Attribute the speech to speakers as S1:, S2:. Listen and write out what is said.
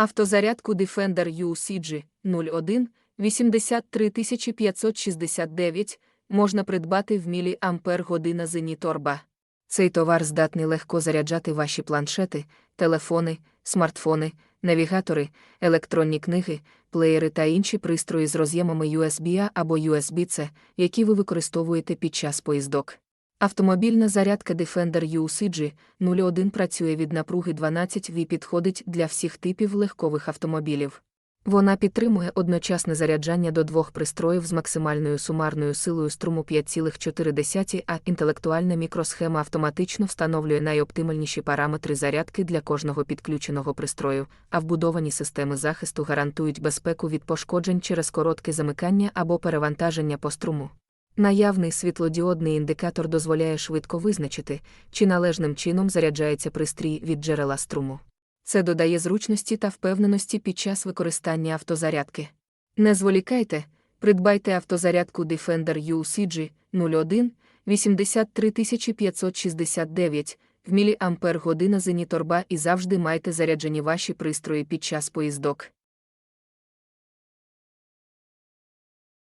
S1: Автозарядку Defender UCG 01 83569 можна придбати в мілі Ампер година Зеніторба. Цей товар здатний легко заряджати ваші планшети, телефони, смартфони, навігатори, електронні книги, плеєри та інші пристрої з роз'ємами USB-A або USB-C, які ви використовуєте під час поїздок. Автомобільна зарядка Defender UCG 01 працює від напруги 12 В і підходить для всіх типів легкових автомобілів. Вона підтримує одночасне заряджання до двох пристроїв з максимальною сумарною силою струму 5,4, а інтелектуальна мікросхема автоматично встановлює найоптимальніші параметри зарядки для кожного підключеного пристрою, а вбудовані системи захисту гарантують безпеку від пошкоджень через коротке замикання або перевантаження по струму. Наявний світлодіодний індикатор дозволяє швидко визначити, чи належним чином заряджається пристрій від джерела струму. Це додає зручності та впевненості під час використання автозарядки. Не зволікайте, придбайте автозарядку Defender UCG 01 83569 в міліампер година зеніторба і завжди майте заряджені ваші пристрої під час поїздок.